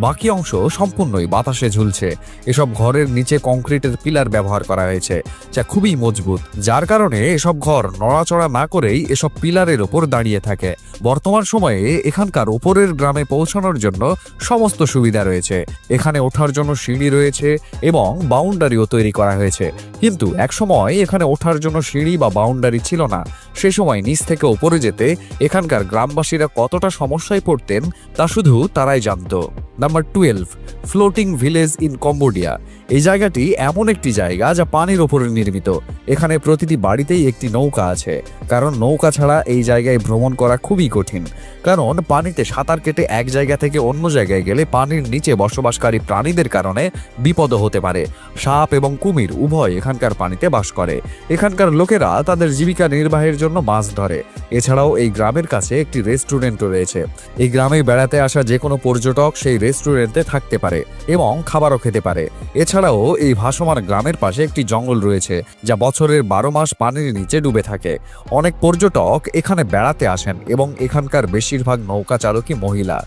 বাকি অংশ সম্পূর্ণই বাতাসে ঝুলছে। এসব ঘরের নিচে কংক্রিটের পিলার ব্যবহার করা হয়েছে, যা খুবই মজবুত। যার কারণে এসব ঘর নড়াচড়া না করেই এসব পিলারের ওপর দাঁড়িয়ে থাকে। বর্তমান সময়ে এখানকার ওপরের গ্রামে পৌঁছানোর জন্য সমস্ত সুবিধা রয়েছে। এখানে ওঠার জন্য সিঁড়ি রয়েছে এবং বাউন্ডারিও তৈরি করা হয়েছে। কিন্তু একসময় এখানে ওঠার জন্য সিঁড়ি বা বাউন্ডারি ছিল না। সে সময় নিচ থেকে ওপরে যেতে এখানকার গ্রামবাসীরা কতটা সমস্যায় পড়তেন তা শুধু তারাই জানতো। Number twelve, floating village in Cambodia. এই জায়গাটি এমন একটি জায়গা যা পানির ওপরে নির্মিত। এখানে প্রতিটি বাড়িতেই একটি নৌকা আছে। কারণ নৌকা ছাড়া এই জায়গায় ভ্রমণ করা খুবই কঠিন। কারণ পানিতে সাঁতার কেটে এক জায়গা থেকে অন্য জায়গায় গেলে পানির নিচে বসবাসকারী প্রাণীদের কারণে বিপদ হতে পারে। সাপ এবং কুমির উভয় এখানকার পানিতে বাস করে। এখানকার লোকেরা তাদের জীবিকা নির্বাহের জন্য মাছ ধরে। এছাড়াও এই গ্রামের কাছে একটি রেস্টুরেন্টও রয়েছে। এই গ্রামে বেড়াতে আসা যে কোনো পর্যটক সেই রেস্টুরেন্টে থাকতে পারে এবং খাবারও খেতে পারে। এছাড়াও এই ভাসমান গ্রামের পাশে একটি জঙ্গল রয়েছে, যা বছরের বারো মাস পানির নিচে ডুবে থাকে। অনেক পর্যটক এখানে বেড়াতে আসেন এবং এখানকার বেশিরভাগ নৌকা চালকই মহিলা।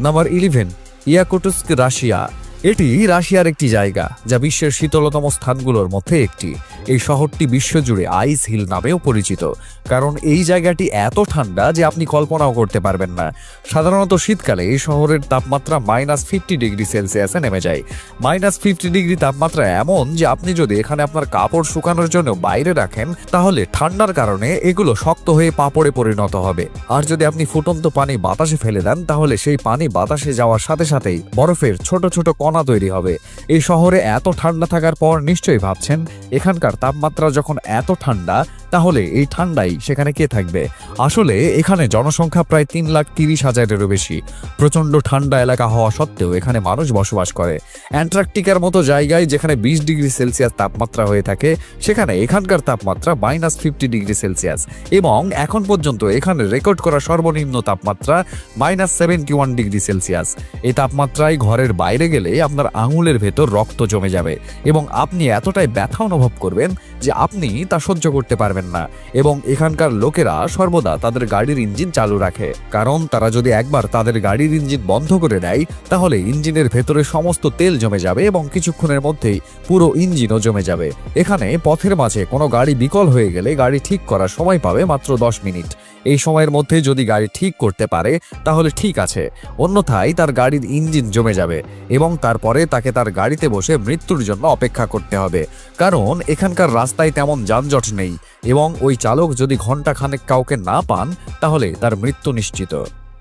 Number eleven Yakutsk Russia. এটি রাশিয়ার একটি জায়গা, যা বিশ্বের শীতলতম স্থানগুলোর মধ্যে একটি। এই শহরটি বিশ্বজুড়ে আইস হিল নামেও পরিচিত। কারণ এই জায়গাটি এত ঠান্ডা যে আপনি কল্পনাও করতে পারবেন না। সাধারণত শীতকালে এই শহরের তাপমাত্রা মাইনাস ফিফটি ডিগ্রি সেলসিয়াসে নেমে যায়। মাইনাস ফিফটি ডিগ্রি তাপমাত্রা এমন যে আপনি যদি এখানে আপনার কাপড় শুকানোর জন্য বাইরে রাখেন, তাহলে ঠান্ডার কারণে এগুলো শক্ত হয়ে পাপড়ে পরিণত হবে। আর যদি আপনি ফুটন্ত পানি বাতাসে ফেলে দেন, তাহলে সেই পানি বাতাসে যাওয়ার সাথে সাথেই বরফের ছোট ছোট কণা তৈরি হবে। এই শহরে এত ঠান্ডা থাকার পর নিশ্চয়ই ভাবছেন, এখানকার তাপমাত্রা যখন এত ঠান্ডা তাহলে এই ঠান্ডাই সেখানে কে থাকবে? আসলে এখানে জনসংখ্যা প্রায় তিন লাখ তিরিশ হাজারেরও বেশি। প্রচণ্ড ঠান্ডা এলাকা হওয়া সত্ত্বেও এখানে মানুষ বসবাস করে। অ্যান্টার্কটিকার মতো জায়গায় যেখানে বিশ ডিগ্রি সেলসিয়াস তাপমাত্রা হয়ে থাকে, সেখানে এখানকার তাপমাত্রা মাইনাস ফিফটি ডিগ্রি সেলসিয়াস। এবং এখন পর্যন্ত এখানে রেকর্ড করা সর্বনিম্ন তাপমাত্রা minus seventy one degree Celsius. এই তাপমাত্রায় ঘরের বাইরে গেলে আপনার আঙুলের ভেতর রক্ত জমে যাবে। এবং আপনি এতটাই ব্যথা অনুভব করবেন যে আপনি তা সহ্য করতে পারবেন না। এবং এখানকার লোকেরা সর্বদা তাদের গাড়ির ইঞ্জিন চালু রাখে। কারণ তারা যদি একবার তাদের গাড়ির ইঞ্জিন বন্ধ করে দেয়, তাহলে ইঞ্জিনের ভেতরে সমস্ত তেল জমে যাবে এবং কিছুক্ষণের মধ্যেই পুরো ইঞ্জিনও জমে যাবে। এখানে পথের মাঝে কোনো গাড়ি বিকল হয়ে গেলে গাড়ি ঠিক করার সময় পাবে মাত্র দশ মিনিট। এই সময়ের মধ্যে যদি গাড়ি ঠিক করতে পারে, তাহলে ঠিক আছে। অন্যথায় তার গাড়ির ইঞ্জিন জমে যাবে এবং তারপরে তাকে তার গাড়িতে বসে মৃত্যুর জন্য অপেক্ষা করতে হবে। কারণ এখানকার রাস্তায় তেমন যানজট নেই এবং ওই চালক যদি ঘন্টাখানেক কাউকে না পান, তাহলে তার মৃত্যু নিশ্চিত।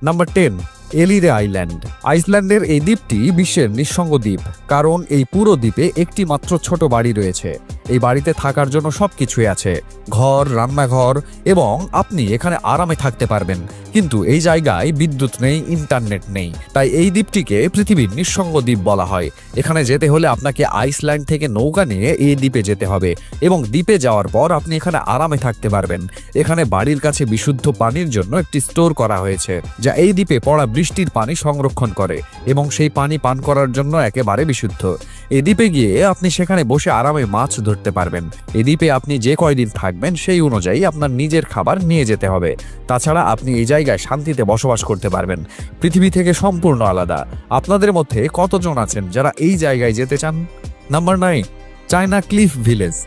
Number ten Ellidaey island. আইসল্যান্ডের এই দ্বীপটি বিশ্বের নিঃসঙ্গ দ্বীপ, কারণ এই পুরো দ্বীপে একটি মাত্র ছোট বাড়ি রয়েছে। এই বাড়িতে থাকার জন্য সবকিছুই আছে, ঘর, রান্নাঘর, এবং আপনি এখানে আরামে থাকতে পারবেন। কিন্তু এই জায়গায় বিদ্যুৎ নেই, ইন্টারনেট নেই, তাই এই দ্বীপটিকে পৃথিবীর নিঃসঙ্গ দ্বীপ বলা হয়। এখানে যেতে হলে আপনাকে আইসল্যান্ড থেকে নৌকা নিয়ে এই দ্বীপে যেতে হবে, এবং দ্বীপে যাওয়ার পর আপনি এখানে আরামে থাকতে পারবেন। এখানে বাড়ির কাছে বিশুদ্ধ পানির জন্য একটি স্টোর করা হয়েছে, যা এই দ্বীপে পড়া বৃষ্টির পানি সংরক্ষণ করে এবং সেই পানি পান করার জন্য একেবারে বিশুদ্ধ। এই দ্বীপে গিয়ে আপনি সেখানে বসে আরামে মাছ ধরতে পারবেন। এই দ্বীপে আপনি যে কয়দিন থাকবেন সেই অনুযায়ী আপনার নিজের খাবার নিয়ে যেতে হবে। তাছাড়া আপনি এই জায়গায় শান্তিতে বসবাস করতে পারবেন। পৃথিবী থেকে সম্পূর্ণ আলাদা। আপনাদের মধ্যে কতজন আছেন যারা এই জায়গায় যেতে চান? Number nine, China cliff village.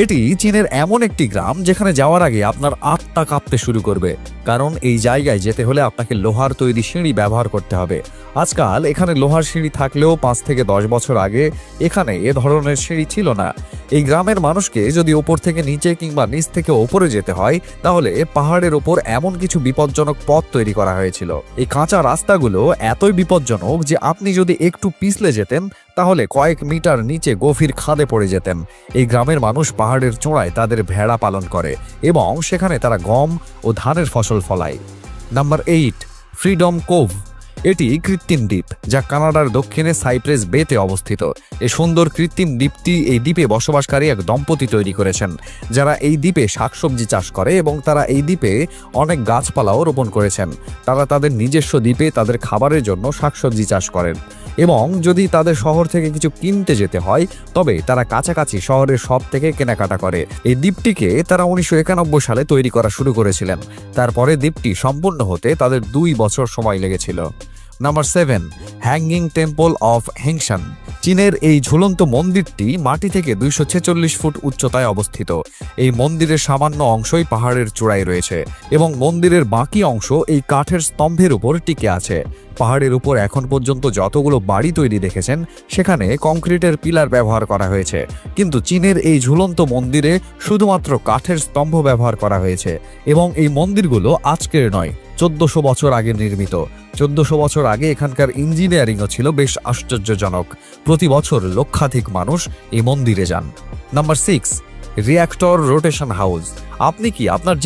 এটি চীনের এমন একটি গ্রাম যেখানে যাওয়ার আগে আপনার আত্মা কাঁপতে শুরু করবে। কারণ এই জায়গায় যেতে হলে আপনাকে লোহার তৈরি সিঁড়ি ব্যবহার করতে হবে। আজকাল এখানে লোহার সিঁড়ি থাকলেও পাঁচ থেকে দশ বছর আগে এখানে এ ধরনের সিঁড়ি ছিল না। এই গ্রামের মানুষকে যদি ওপর থেকে নিচে কিংবা নিচ থেকে ওপরে যেতে হয়, তাহলে পাহাড়ের ওপর এমন কিছু বিপজ্জনক পথ তৈরি করা হয়েছিল। এই কাঁচা রাস্তাগুলো এতই বিপজ্জনক যে আপনি যদি একটু পিছলে যেতেন, তাহলে কয়েক মিটার নিচে গভীর খাদে পড়ে যেতেন। এই গ্রামের মানুষ পাহাড়ের চূড়ায় তাদের ভেড়া পালন করে এবং সেখানে তারা গম ও ধানের ফসল ফলায়। নাম্বার এইট ফ্রিডম কোভ এটি কৃত্রিম দ্বীপ, যা কানাডার দক্ষিণে সাইপ্রেস বেতে অবস্থিত। এই সুন্দর কৃত্রিম দ্বীপটি এই দ্বীপে বসবাসকারী এক দম্পতি তৈরি করেছেন, যারা এই দ্বীপে শাকসবজি চাষ করে এবং তারা এই দ্বীপে অনেক গাছপালাও রোপণ করেছেন। তারা তাদের নিজস্ব দ্বীপে তাদের খাবারের জন্য শাকসবজি চাষ করেন এবং যদি তাদের শহর থেকে কিছু কিনতে যেতে হয়, তবে তারা কাছাকাছি শহরের সব থেকে কেনাকাটা করে। এই দ্বীপটিকে তারা উনিশশো একানব্বই সালে তৈরি করা শুরু করেছিলেন। তারপরে দ্বীপটি সম্পূর্ণ হতে তাদের দুই বছর সময় লেগেছিল। Number seven hanging temple of Hengshan চীনের এই ঝুলন্ত মন্দিরটি মাটি থেকে দুইশো ছেচল্লিশ ফুট উচ্চতায় অবস্থিত। এই মন্দিরের সামান্য অংশই পাহাড়ের চূড়ায় রয়েছে এবং মন্দিরের বাকি অংশ এই কাঠের স্তম্ভের উপর টিকে আছে। পাহাড়ের উপর এখন পর্যন্ত যতগুলো বাড়ি তৈরি দেখেছেন, সেখানে কংক্রিটের পিলার ব্যবহার করা হয়েছে। কিন্তু চীনের এই ঝুলন্ত মন্দিরে শুধুমাত্র কাঠের স্তম্ভ ব্যবহার করা হয়েছে এবং এই মন্দিরগুলো আজকের নয়, চোদ্দশো বছর আগে নির্মিত। চোদ্দশো বছর আগে এখানকার ইঞ্জিনিয়ারিংও ছিল বেশ আশ্চর্যজনক। প্রতি বছর লক্ষাধিক মানুষ এই মন্দিরে যান। Number six, reactor rotation house. আপনি কি আপনার